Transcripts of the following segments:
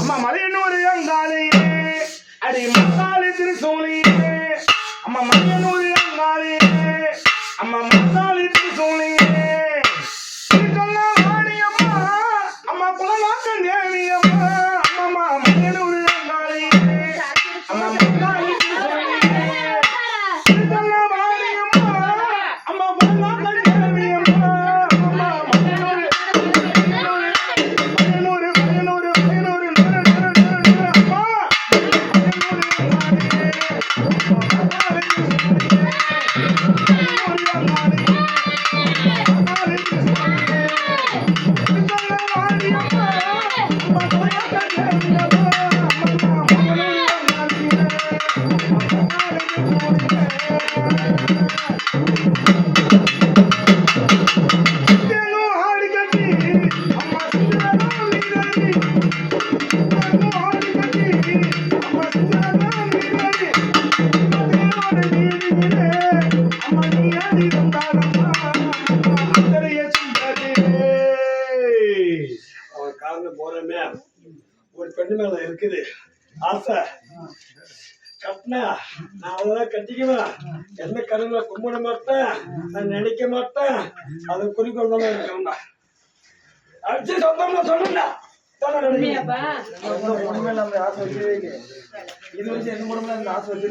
அம்மா மலையனூர் அங்காளியே அடி மசாலி காரணம் போறமே. ஒரு பெண்ணு மேல இருக்குது. ஆசை கட்டினா நான் அவதான் கட்டிக்குவேன். எந்த கடவுளை கும்பிட மாட்டேன் நான் நினைக்க மாட்டேன். அது குறிக்கோள் தான் இருக்கணும்டா அடிச்சு சொந்தமா சொல்லுண்டா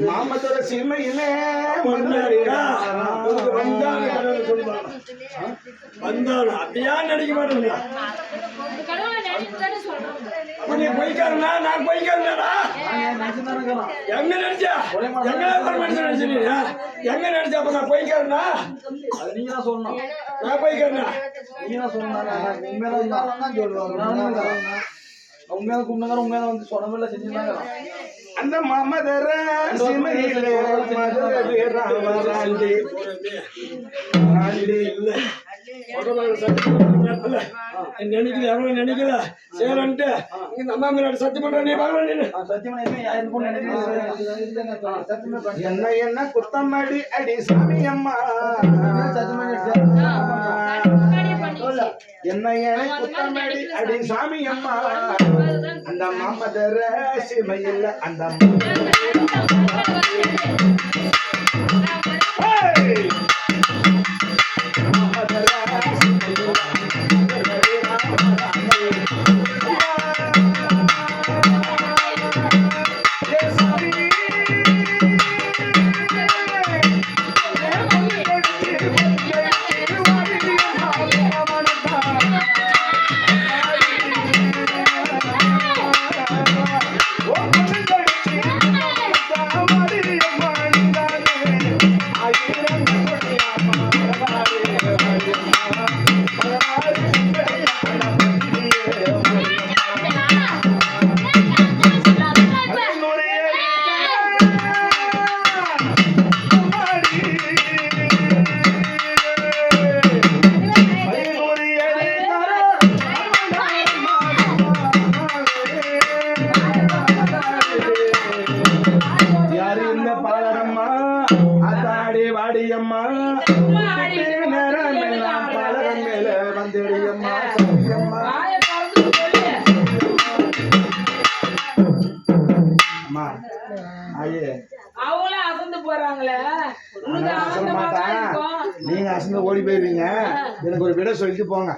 மாமத்தோட சீமையிலே வந்தாலும் அப்படியா நினைக்க மாட்டேன் கடவுளை நினைச்சுதானே சொல்றோம் அப்ப நீ பொய்க்காரனா? நான் பொய்க்காரனாடா? எங்க நினைச்சா எங்க மனுஷன் நினைச்சு நீ? எங்க நினைச்சா அப்ப நான் பொய்க்காரனா? அது நீங்க தான் சொல்லணும். நான் பொய்க்காரனா? நீங்க தான் சொல்லணும் உண்மையான உண்மையான கும்பிடுங்க உண்மையான வந்து சொன்னதில்ல செஞ்சுருந்தாங்க அந்த மாமதர சீமையிலே மதுர வீராமராண்டி ஆண்டி இல்ல உடம்புல சத்தியம் பண்றதுல நினைக்கல? எவனும் நினைக்கல சேரன்ட்டு இங்க நம்ம மேல சத்தியம் பண்ற நீ பரவாயில்ல யாரும் என்ன? என்ன குத்தமடி அடி சாமி அம்மா என்ன? என்ன? குத்தமடி அடி சாமி அம்மா அந்த மாமதர சீமையில் அந்த அம்மா ஐயே அவங்களும் அசந்து போறாங்களே. சொல்ல மாட்டேன் நீங்க அசந்து ஓடி போயிருவீங்க. எனக்கு ஒரு விட சொல்லிட்டு போங்க.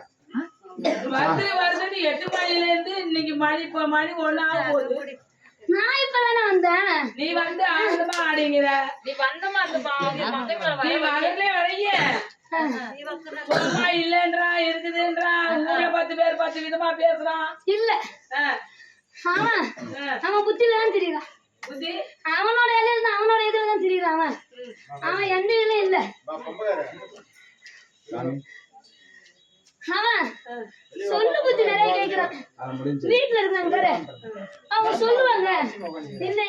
வருது வருதுன்னு எட்டு மணில இருந்து இன்னைக்கு மணி மணி ஆக போகுது. நான் இப்பதானே வந்தேன். நீ வந்து ஆனந்தமா ஆடிங்கிற. நீ வந்த மாட்டப்பா மங்கை மேல நீ வரல வரைய. சும்மா இல்லன்றா இருக்குதுன்றா. ஊர்ல பத்து பேர் பத்து விதமா பேசுறான். இல்ல. அவன். அவன் புத்தியில தான் தெரியுறான். புத்தி? அவனோட இலையில இருந்து அவனோட இதுல தான் தெரியுறான் அவன். அவன் எந்த இதுல இல்ல. சொல்லு புத்தி நிறைய கேக்குறான். வீட்டுல இருக்காங்க பாரு. அவங்க சொல்லுவாங்க. இந்த